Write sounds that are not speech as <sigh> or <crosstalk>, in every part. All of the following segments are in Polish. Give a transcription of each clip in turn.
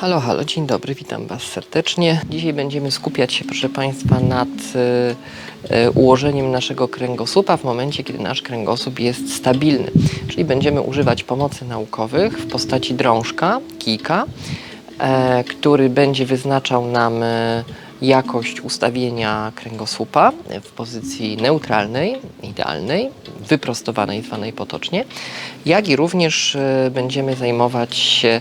Halo, halo, dzień dobry, witam Was serdecznie. Dzisiaj będziemy skupiać się, proszę Państwa, nad e, e, ułożeniem naszego kręgosłupa w momencie, kiedy nasz kręgosłup jest stabilny. Czyli będziemy używać pomocy naukowych w postaci drążka, kijka, e, który będzie wyznaczał nam jakość ustawienia kręgosłupa w pozycji neutralnej, idealnej, wyprostowanej, zwanej potocznie, jak i również będziemy zajmować się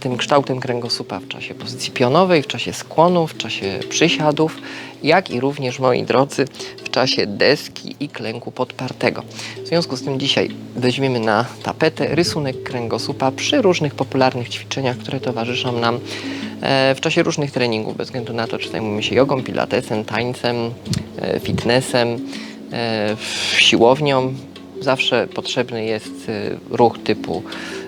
tym kształtem kręgosłupa w czasie pozycji pionowej, w czasie skłonu, w czasie przysiadów, jak i również, moi drodzy, w czasie deski i klęku podpartego. W związku z tym dzisiaj weźmiemy na tapetę rysunek kręgosłupa przy różnych popularnych ćwiczeniach, które towarzyszą nam e, w czasie różnych treningów, bez względu na to, czy zajmujemy się jogą, pilatesem, tańcem, e, fitnessem, e, siłownią. Zawsze potrzebny jest e, ruch typu e,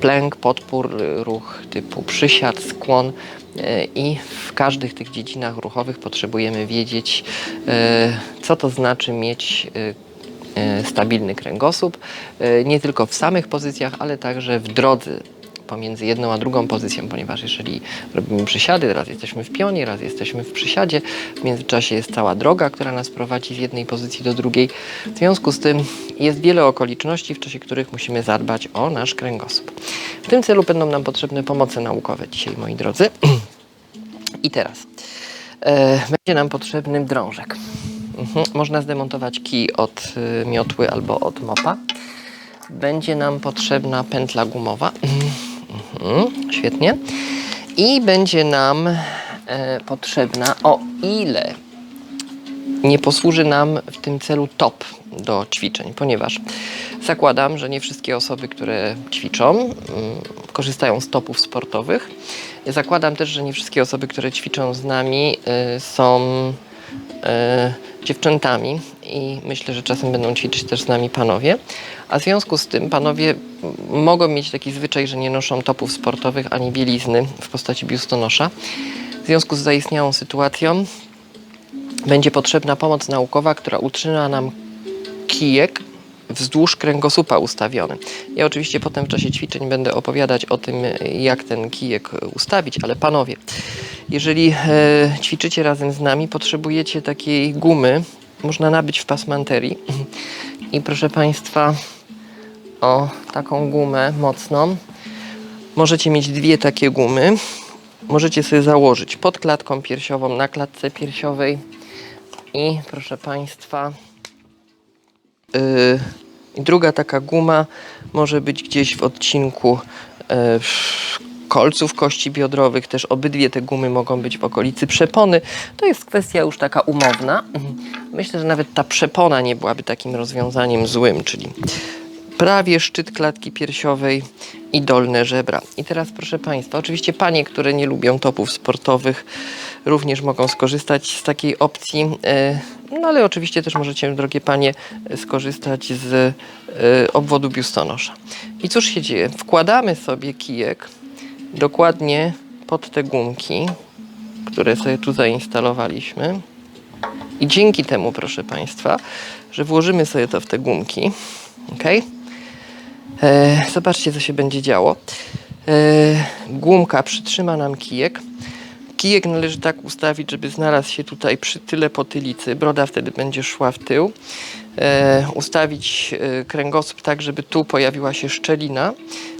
plęk, podpór, e, ruch typu przysiad, skłon e, i w każdych tych dziedzinach ruchowych potrzebujemy wiedzieć, co to znaczy mieć stabilny kręgosłup, nie tylko w samych pozycjach, ale także w drodze pomiędzy jedną a drugą pozycją, ponieważ jeżeli robimy przysiady, raz jesteśmy w pionie, raz jesteśmy w przysiadzie, w międzyczasie jest cała droga, która nas prowadzi z jednej pozycji do drugiej. W związku z tym jest wiele okoliczności, w czasie których musimy zadbać o nasz kręgosłup. W tym celu będą nam potrzebne pomoce naukowe dzisiaj, moi drodzy. <clears throat> I teraz e, będzie nam potrzebny drążek. Mhm. Można zdemontować kij od y, miotły albo od mopa. Będzie nam potrzebna pętla gumowa. <clears throat> Mhm. Świetnie. I będzie nam e, potrzebna, o ile nie posłuży nam w tym celu top do ćwiczeń, ponieważ zakładam, że nie wszystkie osoby, które ćwiczą, mm, korzystają z topów sportowych. Zakładam też, że nie wszystkie osoby, które ćwiczą z nami, y, są y, dziewczętami i myślę, że czasem będą ćwiczyć też z nami panowie. A w związku z tym panowie mogą mieć taki zwyczaj, że nie noszą topów sportowych ani bielizny w postaci biustonosza. W związku z zaistniałą sytuacją będzie potrzebna pomoc naukowa, która utrzyma nam kijek wzdłuż kręgosłupa ustawiony. Ja oczywiście potem w czasie ćwiczeń będę opowiadać o tym, jak ten kijek ustawić, ale panowie, jeżeli e, ćwiczycie razem z nami, potrzebujecie takiej gumy, można nabyć w pasmanterii. I proszę Państwa, o taką gumę mocną. Możecie mieć dwie takie gumy. Możecie sobie założyć pod klatką piersiową, na klatce piersiowej. I proszę Państwa, Yy, druga taka guma może być gdzieś w odcinku yy, kolców kości biodrowych. Też obydwie te gumy mogą być w okolicy przepony. To jest kwestia już taka umowna. Myślę, że nawet ta przepona nie byłaby takim rozwiązaniem złym, czyli prawie szczyt klatki piersiowej i dolne żebra. I teraz proszę Państwa, oczywiście panie, które nie lubią topów sportowych, również mogą skorzystać z takiej opcji. e, No ale oczywiście też możecie, drogie panie, skorzystać z e, obwodu biustonosza. I cóż się dzieje? Wkładamy sobie kijek dokładnie pod te gumki, które sobie tu zainstalowaliśmy. I dzięki temu, proszę Państwa, że włożymy sobie to w te gumki, ok? E, zobaczcie, co się będzie działo. E, gumka przytrzyma nam kijek. Kijek należy tak ustawić, żeby znalazł się tutaj przy tyle potylicy. Broda wtedy będzie szła w tył. E, ustawić e, kręgosłup tak, żeby tu pojawiła się szczelina,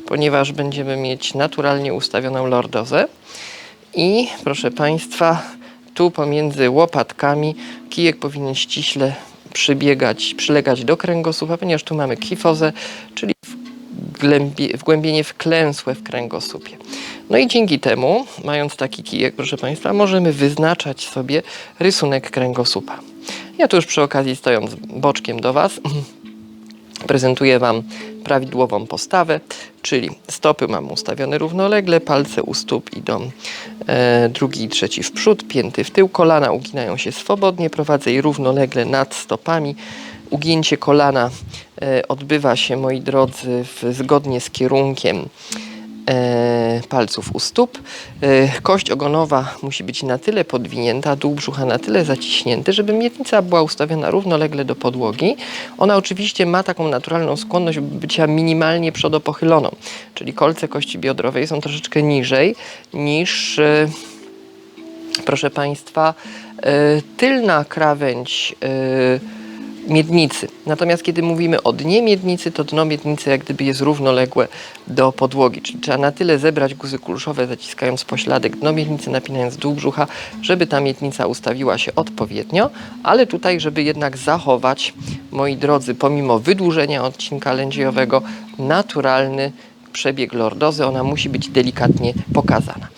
ponieważ będziemy mieć naturalnie ustawioną lordozę. I proszę Państwa, tu pomiędzy łopatkami kijek powinien ściśle przybiegać, przylegać do kręgosłupa, ponieważ tu mamy kifozę, czyli wgłębienie wklęsłe w kręgosłupie. No i dzięki temu, mając taki kijek, proszę Państwa, możemy wyznaczać sobie rysunek kręgosłupa. Ja tu już przy okazji stojąc boczkiem do Was, <clears throat> prezentuję Wam prawidłową postawę, czyli stopy mam ustawione równolegle, palce u stóp idą e, drugi i trzeci w przód, pięty w tył, kolana uginają się swobodnie, prowadzę je równolegle nad stopami. Ugięcie kolana e, odbywa się, moi drodzy, w, zgodnie z kierunkiem palców u stóp. E, kość ogonowa musi być na tyle podwinięta, dół brzucha na tyle zaciśnięty, żeby miednica była ustawiona równolegle do podłogi. Ona oczywiście ma taką naturalną skłonność bycia minimalnie przodopochyloną, czyli kolce kości biodrowej są troszeczkę niżej niż e, proszę Państwa, e, tylna krawędź e, miednicy. Natomiast kiedy mówimy o dnie miednicy, to dno miednicy jak gdyby jest równoległe do podłogi, czyli trzeba na tyle zebrać guzy kulszowe, zaciskając pośladek dno miednicy, napinając dół brzucha, żeby ta miednica ustawiła się odpowiednio, ale tutaj, żeby jednak zachować, moi drodzy, pomimo wydłużenia odcinka lędźwiowego, naturalny przebieg lordozy, ona musi być delikatnie pokazana.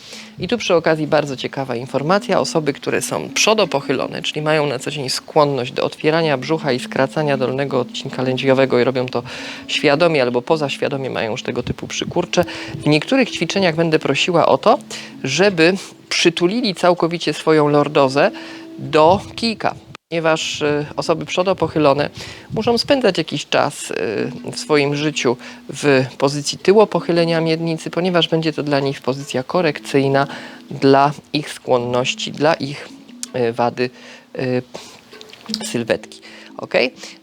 I tu przy okazji bardzo ciekawa informacja. Osoby, które są przodopochylone, czyli mają na co dzień skłonność do otwierania brzucha i skracania dolnego odcinka lędźwiowego i robią to świadomie albo pozaświadomie mają już tego typu przykurcze. W niektórych ćwiczeniach będę prosiła o to, żeby przytulili całkowicie swoją lordozę do kijka ponieważ y, osoby przodopochylone muszą spędzać jakiś czas y, w swoim życiu w pozycji tyłopochylenia miednicy, ponieważ będzie to dla nich pozycja korekcyjna dla ich skłonności, dla ich y, wady sylwetki. Ok?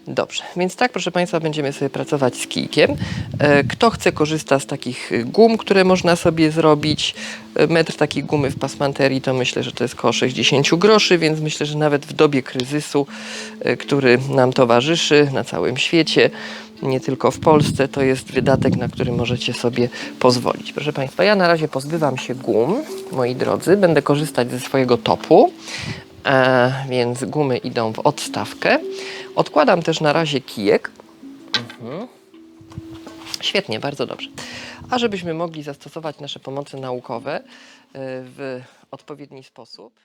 Dobrze, więc tak, proszę Państwa, będziemy sobie pracować z kijkiem. E, Kto chce, korzysta z takich gum, które można sobie zrobić. E, Metr takiej gumy w pasmanterii to myślę, że to jest około 60 groszy, więc myślę, że nawet w dobie kryzysu, e, który nam towarzyszy na całym świecie, nie tylko w Polsce, to jest wydatek, na który możecie sobie pozwolić. Proszę Państwa, ja na razie pozbywam się gum, moi drodzy. Będę korzystać ze swojego topu. Więc gumy idą w odstawkę. Odkładam też na razie kijek. Mhm. Świetnie, bardzo dobrze. A żebyśmy mogli zastosować nasze pomoce naukowe e, w odpowiedni sposób.